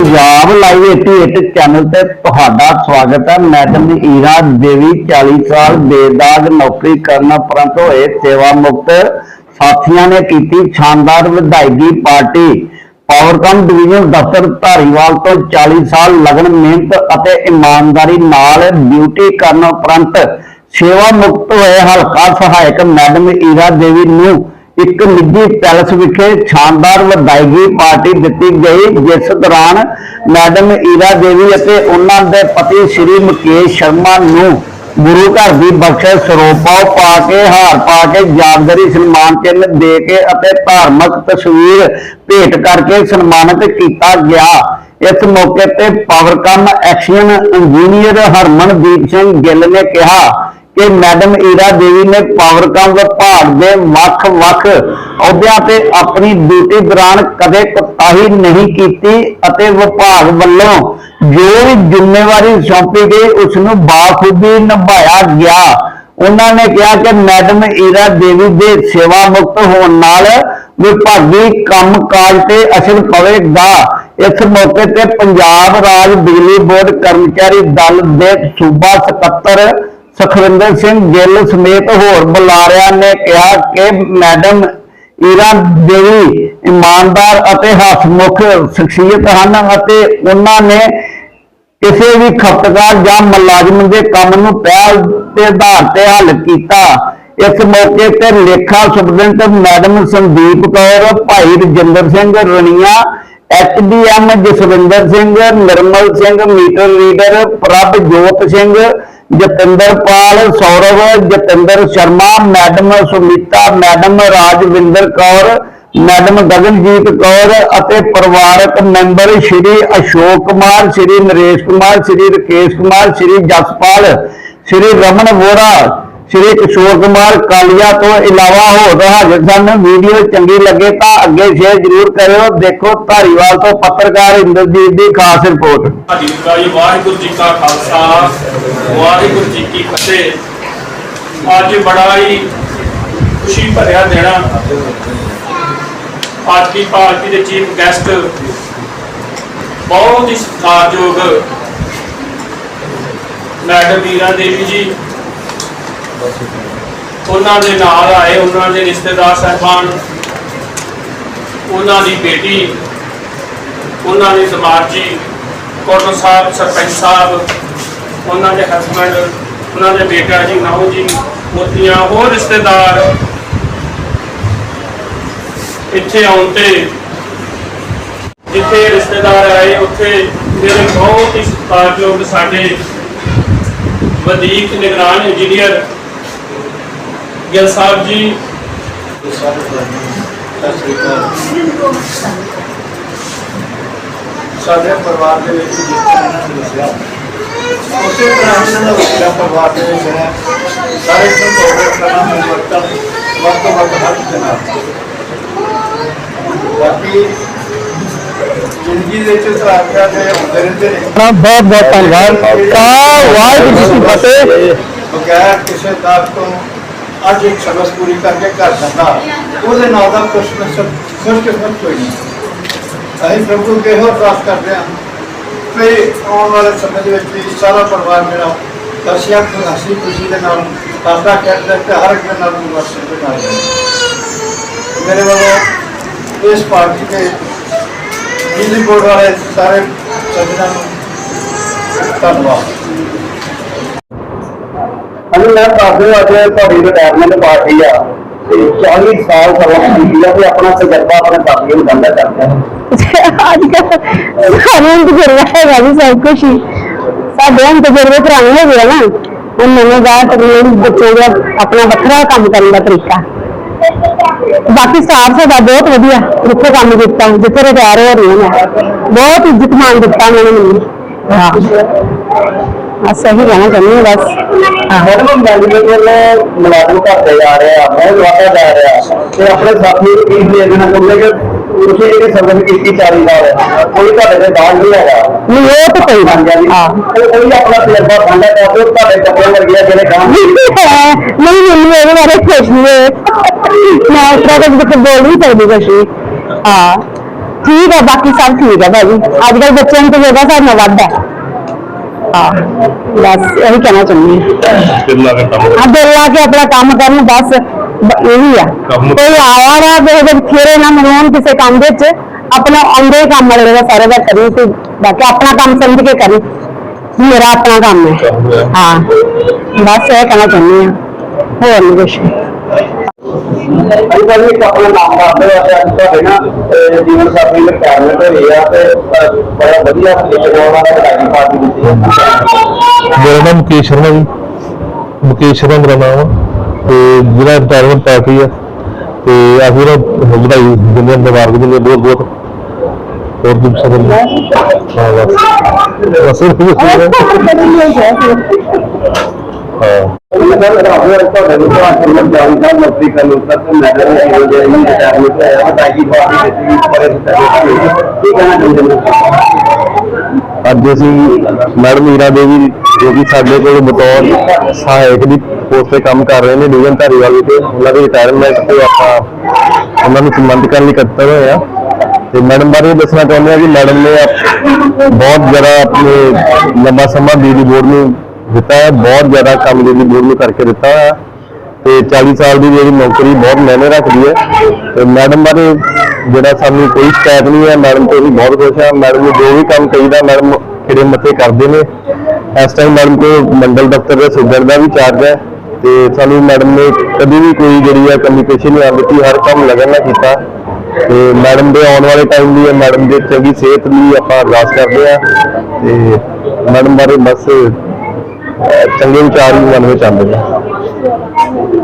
Punjab live 88 channel ਤੇ ਤੁਹਾਡਾ ਸਵਾਗਤ ਹੈ। ਮੈਡਮ ਈਰਾ, ਦੇਵੀ 40 ਸਾਲ, ਬੇਦਾਗ, ਨੌਕਰੀ ਕਰਨ ਉਪਰੰਤ ਹੋਏ ਸੇਵਾ ਮੁਕਤ ਸਾਥੀਆਂ ਨੇ ਕੀਤੀ ਸ਼ਾਨਦਾਰ ਵਿਧਾਇਗੀ ਪਾਰਟੀ। ਪਾਵਰਕਾਮ ਡਿਵੀਜ਼ਨ ਦਫ਼ਤਰ ਧਾਰੀਵਾਲ ਤੋਂ 40 ਸਾਲ ਲਗਨ, ਮਿਹਨਤ ਅਤੇ ਇਮਾਨਦਾਰੀ ਨਾਲ ਡਿਊਟੀ ਕਰਨ ਉਪਰੰਤ ਸੇਵਾ ਮੁਕਤ ਹੋਏ ਹਲਕਾ ਸਹਾਇਕ ਮੈਡਮ ਈਰਾ ਦੇਵੀ ਨੂੰ ਇੱਕ ਨਿੱਜੀ ਪੈਲਸ ਵਿਖੇ ਸ਼ਾਨਦਾਰ ਵਧਾਈਗੀ ਪਾਰਟੀ ਦਿੱਤੀ ਗਈ, ਜਿਸ ਦੌਰਾਨ ਮੈਡਮ ਈਰਾ ਦੇਵੀ ਅਤੇ ਉਹਨਾਂ ਦੇ ਪਤੀ ਸ਼੍ਰੀ ਮੁਕੇਸ਼ ਸ਼ਰਮਾ ਨੂੰ ਗੁਰੂ ਘਰ ਦੀ ਬਖਸ਼ਿਸ਼ ਸਰੋਪਾ ਪਾ ਕੇ, ਹਾਰ ਪਾ ਕੇ ਯਾਦਗਾਰੀ ਸਨਮਾਨ ਚਿੰਨ੍ਹ ਦੇ ਕੇ ਅਤੇ ਧਾਰਮਿਕ ਤਸਵੀਰ ਭੇਟ ਕਰਕੇ ਸਨਮਾਨਿਤ ਕੀਤਾ ਗਿਆ। ਇਸ ਮੌਕੇ ਤੇ ਪਾਵਰਕਾਮ ਐਕਸ਼ਨ ਇੰਜੀਨੀਅਰ ਹਰਮਨਦੀਪ ਸਿੰਘ ਗਿੱਲ ਨੇ ਕਿਹਾ ਕਿ ਮੈਡਮ ਈਰਾ ਦੇਵੀ ਨੇ ਪਾਵਰਕਾਮ ਵਿਭਾਗ ਦੇ ਵੱਖ-ਵੱਖ ਅਹੁਦਿਆਂ ਤੇ ਆਪਣੀ ਡਿਊਟੀ ਦੌਰਾਨ ਕਦੇ ਕੁਤਾਹੀ ਨਹੀਂ ਕੀਤੀ ਅਤੇ ਵਿਭਾਗ ਵੱਲੋਂ ਜੋ ਵੀ ਜ਼ਿੰਮੇਵਾਰੀ ਸੌਂਪੀ ਗਈ ਉਸ ਨੂੰ ਬਾਖੂਬੀ ਨਿਭਾਇਆ ਗਿਆ। ਉਹਨਾਂ ਨੇ ਕਿਹਾ ਕਿ ਮੈਡਮ ਈਰਾ ਦੇਵੀ ਦੇ ਸੇਵਾ ਮੁਕਤ ਹੋਣ ਨਾਲ ਵਿਭਾਗੀ ਕੰਮਕਾਜ ਤੇ ਅਸਰ ਪਵੇਗਾ। ਇਸ ਮੌਕੇ ਤੇ ਪੰਜਾਬ ਰਾਜ ਬਿਜਲੀ ਬੋਰਡ ਕਰਮਚਾਰੀ ਦਲ ਦੇ ਸੂਬਾ ਸਕੱਤਰ ਸੁਖਵਿੰਦਰ ਸਿੰਘ ਗਿੱਲ ਸਮੇਤ ਹੋਰ ਬੁਲਾਰਿਆਂ ਨੇ ਕਿਹਾ ਕਿ ਮੈਡਮ ਈਰਾ ਦੇਵੀ ਇਮਾਨਦਾਰ ਅਤੇ ਹਸਮੁਖ ਸ਼ਖਸੀਅਤ ਹਨ ਅਤੇ ਉਹਨਾਂ ਨੇ ਕਿਸੇ ਵੀ ਖਪਤਕਾਰ ਜਾਂ ਮੁਲਾਜ਼ਮ ਦੇ ਕੰਮ ਨੂੰ ਪਹਿਲ ਦੇ ਆਧਾਰ ਤੇ ਹੱਲ ਕੀਤਾ। ਇਸ ਮੌਕੇ ਤੇ ਲੇਖਾ superintendent madam Sandeep Kaur, Bhai Rajinder Singh Rania HDM Jaswinder Singh, Nirmal Singh, meter reader Prabh Jot Singh Jatinderpal Saurav, Jatinder Sharma, madam Sumita madam Rajwinder Kaur, madam Gaganjeet Kaur ਅਤੇ ਪਰਿਵਾਰਕ ਮੈਂਬਰ ਸ਼੍ਰੀ ਅਸ਼ੋਕ ਕੁਮਾਰ, ਸ਼੍ਰੀ ਨਰੇਸ਼ ਕੁਮਾਰ, ਸ਼੍ਰੀ ਰਕੇਸ਼ ਕੁਮਾਰ, ਸ਼੍ਰੀ ਜਸਪਾਲ, ਸ਼੍ਰੀ ਰਮਨ ਵੋਰਾ ਸ਼੍ਰੀ ਕਿਸ਼ੋਰ ਕੁਮਾਰ ਕਾਲੀਆ ਤੋਂ ਇਲਾਵਾ ਹੋਰ ਹਾਜ਼ਰ ਸਨ। Video ਚੰਗੀ ਲੱਗੇ ਤਾਂ ਅੱਗੇ ਸ਼ੇਅਰ ਜ਼ਰੂਰ ਕਰਿਓ। ਦੇਖੋ ਧਾਰੀਵਾਲ ਤੋਂ ਪੱਤਰਕਾਰ ਇੰਦਰਜੀਤ ਦੀ ਖਾਸ ਰਿਪੋਰਟ। ਸਾਡੀ ਜੀ, ਵਾਹਿਗੁਰੂ ਜੀ ਕਾ ਖਾਲਸਾ, ਵਾਹਿਗੁਰੂ ਜੀ ਕੀ ਫਤਿਹ। ਅੱਜ ਬੜਾ ਹੀ ਖੁਸ਼ੀ ਭਰਿਆ ਦਿਨ ਅੱਜ ਦੀ ਪਾਰਟੀ ਦੇ ਚੀਫ ਗੈਸਟ ਬਹੁਤ ਹੀ ਸਤਿਕਾਰਯੋਗ ਮੈਡਮ ਵੀਰਾ ਦੇਵੀ ਜੀ ਉਹਨਾਂ ਦੇ ਨਾਲ ਆਏ, ਉਹਨਾਂ ਦੇ ਰਿਸ਼ਤੇਦਾਰ ਸਹਿਬਾਨ, ਉਹਨਾਂ ਦੀ ਬੇਟੀ, ਉਹਨਾਂ ਦੇ ਸਮਾਜ ਕੋਟਨ ਸਾਹਿਬ, ਸਰਪੰਚ ਸਾਹਿਬ, ਉਹਨਾਂ ਦੇ ਹਸਬੰਡ ਉਹਨਾਂ ਦੇ ਬੇਟਾ ਜੀ, ਨਾਉ ਜੀ, ਮੋਤੀਆਂ, ਹੋਰ ਰਿਸ਼ਤੇਦਾਰ ਇੱਥੇ ਆਉਣ ਤੇ ਜਿੱਥੇ ਰਿਸ਼ਤੇਦਾਰ ਆਏ, ਉੱਥੇ ਮੇਰੇ ਬਹੁਤ ਹੀ ਸਤਿਕਾਰਯੋਗ ਸਾਡੇ ਵਧੀਕ ਨਿਗਰਾਨ ਇੰਜੀਨੀਅਰ ਗਿੱਲ ਸਾਹਿਬ ਜੀ ਸਾਡੇ ਪਰਿਵਾਰ ਦੇ ਵਿੱਚ ਜਿਸ ਤਰ੍ਹਾਂ ਇਹਨਾਂ ਨੇ ਦੱਸਿਆ ਉਸੇ ਤਰ੍ਹਾਂ ਇਹਨਾਂ ਦਾ ਵੱਡਾ ਪਰਿਵਾਰ ਦੇ ਵਿੱਚ ਹੈ ਸਾਰੇ ਨੂੰ ਕੋਆਪਰੇਟ ਕਰਨਾ ਮੈਨੂੰ ਵਕਤ ਵਕਤ ਵਕਤ ਹਰ ਕਿਸੇ ਨਾਲ ਬਾਕੀ ਜ਼ਿੰਦਗੀ ਦੇ ਵਿੱਚ ਸਰਾਪਿਆ ਤੇ ਹੁੰਦੇ ਰਹਿੰਦੇ ਨੇ ਬਹੁਤ ਬਹੁਤ ਧੰਨਵਾਦ ਅੱਜ ਇੱਕ ਸਬਸ ਪੂਰੀ ਕਰਕੇ ਘਰ ਜਾਂਦਾ ਉਹਦੇ ਨਾਲ ਦਾ ਖੁਸ਼ਕਿਸਮਤ ਖੁਸ਼ਕਿਸਮਤ ਕੋਈ ਨਹੀਂ। ਅਸੀਂ ਪ੍ਰਭੂ ਅੱਗੇ ਇਹੋ ਪ੍ਰਾਪਤ ਕਰਦੇ ਹਾਂ ਕਿ ਆਉਣ ਵਾਲੇ ਸਮੇਂ ਦੇ ਵਿੱਚ ਵੀ ਸਾਰਾ ਪਰਿਵਾਰ ਮੇਰਾ ਹਸੀਆ ਹਸੀ ਖੁਸ਼ੀ ਦੇ ਨਾਲ ਹੱਸਦਾ ਖੇਡਦਾ ਤੇ ਹਰ ਇੱਕ ਦੇ ਨਾਲ ਵਰਸੇ ਦੇ ਨਾਲ ਮੇਰੇ ਵੱਲੋਂ ਇਸ ਪਾਰਟੀ ਦੇ ਬਿਜਲੀ ਬੋਰਡ ਵਾਲੇ ਸਾਰੇ ਸੱਜਣਾਂ ਨੂੰ ਧੰਨਵਾਦ। ਅਸੀਂ ਮੈਂ ਦੱਸਦੇ ਅੱਜ ਤੁਹਾਡੀ ਰਿਟਾਇਰਮੈਂਟ ਪਾਰਟੀ ਆ ਤੇ 40 ਸਾਲ ਸਰਵਿਸ ਕੀਤੀ ਆ ਤੇ ਆਪਣਾ ਤਜਰਬਾ ਆਪਣੇ ਸਾਥੀਆਂ ਨੂੰ ਸਾਂਝਾ ਕਰਦੇ ਆ ਅੱਜ ਕੱਲ੍ਹ ਸਾਨੂੰ ਤਜਰਬਾ ਹੈਗਾ ਜੀ, ਸਭ ਕੁਛ ਹੀ। ਸਾਡੇ ਹੁਣ ਤਜਰਬੇ ਪੁਰਾਣੇ ਹੋ ਗਏ ਨਾ। ਹੁਣ ਨਵੇਂ ਬਾਹਰ ਟੈਕਨੋਲੋਜੀ ਬੱਚੇ ਦਾ ਆਪਣਾ ਵੱਖਰਾ ਕੰਮ ਕਰਨ ਦਾ ਤਰੀਕਾ। ਬਾਕੀ ਸਟਾਫ ਸਾਡਾ ਬਹੁਤ ਵਧੀਆ, ਜਿੱਥੇ ਕੰਮ ਕੀਤਾ, ਜਿੱਥੇ ਰਿਟਾਇਰ ਹੋ ਰਹੀ ਹਾਂ ਬਹੁਤ ਇੱਜ਼ਤ ਮਾਨ ਦਿੱਤਾ ਉਹਨਾਂ ਨੇ ਮੈਨੂੰ। ਹਾਂ ਬਸ ਇਹੀ ਕਹਿਣਾ ਚਾਹੁੰਦੀ ਹਾਂ ਬਸ ਹਾਂ ਮੈਡਮ ਮੈਨੇਜਮੈਂਟ ਵੱਲੋਂ ਮੁਲਾਜ਼ਮ ਘਟਦੇ ਜਾ ਰਹੇ ਆ ਬਹੁਤ ਵਾਧਾ ਜਾ ਰਿਹਾ ਤੇ ਆਪਣੇ ਸਾਥੀ ਨੂੰ ਕੀ ਦੇ ਦੇਣਾ ਚਾਹੁੰਦੇ ਕਿ ਤੁਸੀਂ ਇਹ ਸਰਵਿਸ ਕੀਤੀ 40 ਸਾਲ ਕੋਈ ਤੁਹਾਡੇ ਦੇ ਬਾਅਦ ਨਹੀਂ ਹੈਗਾ ਨਹੀਂ ਉਹ ਤਾਂ ਕੋਈ ਬਣ ਗਿਆ ਗੱਲ ਜੀ ਹਾਂ ਤੇ ਕੋਈ ਆਪਣਾ ਤਜਰਬਾ ਸਾਂਝਾ ਕਰਦੇ ਹੋ ਤੁਹਾਡੇ ਕੱਪੜੇ ਵਰਗੇ ਜਿਹੜੇ ਕੰਮ ਨਹੀਂ ਮੈਨੂੰ ਇਹਦੇ ਬਾਰੇ ਕੁਛ ਨਹੀਂ ਹੈ ਮੈਂ ਉਸ ਤਰ੍ਹਾਂ ਕੁਝ ਕੁਝ ਬੋਲ ਨਹੀਂ ਸਕਦੀ ਕੁਛ ਵੀ ਹਾਂ ਠੀਕ ਹੈ ਬਾਕੀ ਸਭ ਠੀਕ ਹੈ ਭਾਜੀ। ਅੱਜ ਕੱਲ ਬੱਚਿਆਂ ਨੂੰ ਤਜਰਬਾ ਸਾਡੇ ਨਾਲ ਵੱਧ ਹੈ। ਹਾਂ ਬਸ ਇਹੀ ਕਹਿਣਾ ਚਾਹੁੰਦੀ ਹਾਂ। ਆ ਦਿਲ ਲਾ ਕੇ ਆਪਣਾ ਕੰਮ ਕਰਨ ਬਸ ਬ- ਇਹੀ ਆ। ਕੰਮ- ਕੋਈ ਆਇਆ ਨਾ ਕਿਸੇ ਦੇ ਫੇਰੇ ਨਾ ਮਨਾਉਣ ਕਿਸੇ ਕੰਮ ਦੇ ਵਿੱਚ ਆਪਣਾ ਆਉਂਦੇ ਕੰਮ ਵਾਲੇ ਦਾ ਸਾਰੇ ਦਾ ਕਰੀ ਤੇ ਬਾਕੀ ਆਪਣਾ ਕੰਮ ਸਮਝ ਕੇ ਕਰੀ। ਮੇਰਾ ਆਪਣਾ ਕੰਮ ਹੈ। ਹਾਂ ਬਸ ਇਹ ਕਹਿਣਾ ਚਾਹੁੰਦੀ ਹਾਂ। ਹੋਰ ਨਹੀਂ ਕੁਛ। ਅੱਜ ਕੱਲ੍ਹ ਇੱਕ ਆਪਣਾ ਨਾਮ ਦੱਸਦੇ ਹੋ ਤੇ ਅੱਜ ਤੁਹਾਡੇ ਨਾ ਅਹ, ਜੀਵਨ ਸਾਥੀ ਦੇ ਰਿਟਾਇਰਮੈਂਟ ਹੋਈ ਆ ਤੇ ਅਹ, ਬੜਾ ਵਧੀਆ ਤਰੀਕੇ ਨਾਲ ਉਹਨਾਂ ਨੇ ਕਢਾਈ ਪਾਰਟੀ ਦਿੱਤੀ ਹੈ। ਮੇਰਾ ਨਾਮ ਮੁਕੇਸ਼ ਸ਼ਰਮਾ ਜੀ। ਮੁਕੇਸ਼ ਸ਼ਰਮਾ ਮੇਰਾ ਨਾਮ ਆ। ਤੇ ਜਿਹੜਾ ਰਿਟਾਇਰਮੈਂਟ ਪਾਰਟੀ ਆ। ਤੇ ਅਸੀਂ ਨਾ ਵਧਾਈ ਦਿੰਦੇ ਹਾਂ ਦਿੰਦੇ ਹਾਂ ਬਹੁਤ ਬਹੁਤ। ਹੋਰ ਕੁਝ ਸਬਰ ਨਹੀਂ ਹਾਂ ਬਸ। ਬਸ। ਇਹ ਹੀ ਹੈ। ਮੈਡਮ ਅੱਜ ਅਸੀਂ ਮੈਡਮ ਈਰਾ ਦੇਵੀ, ਜੋ ਕਿ ਸਾਡੇ ਕੋਲ ਬਤੌਰ ਸਹਾਇਕ ਦੀ ਪੋਸਟ ਤੇ ਕੰਮ ਕਰ ਰਹੇ ਨੇ, ਡਿਵੀਜ਼ਨ ਧਾਰੀਵਾਲ ਤੇ, ਉਹਨਾਂ ਦੀ ਰਿਟਾਇਰਮੈਂਟ ਤੇ ਆਪਾਂ ਉਹਨਾਂ ਨੂੰ ਸਨਮਾਨਿਤ ਕਰਨ ਲਈ ਇਕੱਤਰ ਹੋਏ ਆ ਤੇ ਮੈਡਮ ਬਾਰੇ ਦੱਸਣਾ ਚਾਹੁੰਦੇ ਆ ਕਿ ਮੈਡਮ ਨੇ ਬਹੁਤ ਜ਼ਿਆਦਾ ਆਪਣੇ ਲੰਬਾ ਸਮਾਂ ਬਿਜਲੀ ਬੋਰਡ ਨੂੰ ਦਿੱਤਾ ਹੈ। ਬਹੁਤ ਜ਼ਿਆਦਾ ਕੰਮ ਬਿਜਲੀ ਬੋਰਡ ਨੂੰ ਕਰਕੇ ਦਿੱਤਾ ਹੈ। ਤੇ 40 ਸਾਲ ਦੀ ਜਿਹੜੀ ਨੌਕਰੀ ਬਹੁਤ ਮਾਇਨੇ ਰੱਖਦੀ ਹੈ। ਤੇ ਮੈਡਮ ਬਾਰੇ ਜਿਹੜਾ ਸਾਨੂੰ ਕੋਈ ਸ਼ਿਕਾਇਤ ਨਹੀਂ ਹੈ, ਮੈਡਮ ਤੋਂ ਅਸੀਂ ਬਹੁਤ ਖੁਸ਼ ਹਾਂ। ਮੈਡਮ ਨੂੰ ਜੋ ਵੀ ਕੰਮ ਕਹੀਦਾ, ਮੈਡਮ ਖਿੜੇ ਮੱਥੇ ਕਰਦੇ ਨੇ। ਇਸ ਟਾਈਮ ਮੈਡਮ ਕੋ ਮੰਡਲ ਦਫ਼ਤਰ ਦੇ ਸੁਬਰ ਦਾ ਵੀ ਚਾਰਜ ਹੈ। ਤੇ ਸਾਨੂੰ ਮੈਡਮ ਨੇ ਕਦੀ ਵੀ ਕੋਈ ਜਿਹੜੀ ਹੈ ਕਮੀ ਨਹੀਂ ਆਉਣ ਦਿੱਤੀ। ਹਰ ਕੰਮ ਲਗਨ ਨਾਲ ਕੀਤਾ। ਤੇ ਮੈਡਮ ਦੇ ਆਉਣ ਵਾਲੇ ਟਾਈਮ ਲਈ ਮੈਡਮ ਦੇ ਚੰਗੀ ਸਿਹਤ ਲਈ ਆਪਾਂ ਅਰਦਾਸ ਕਰਦੇ ਆ ਤੇ ਮੈਡਮ ਬਾਰੇ ਬਸ ਚੰਗੇ ਵਿਚਾਰ ਹੀ ਮਨ ਵਿੱਚ ਆਉਂਦੇ ਨੇ।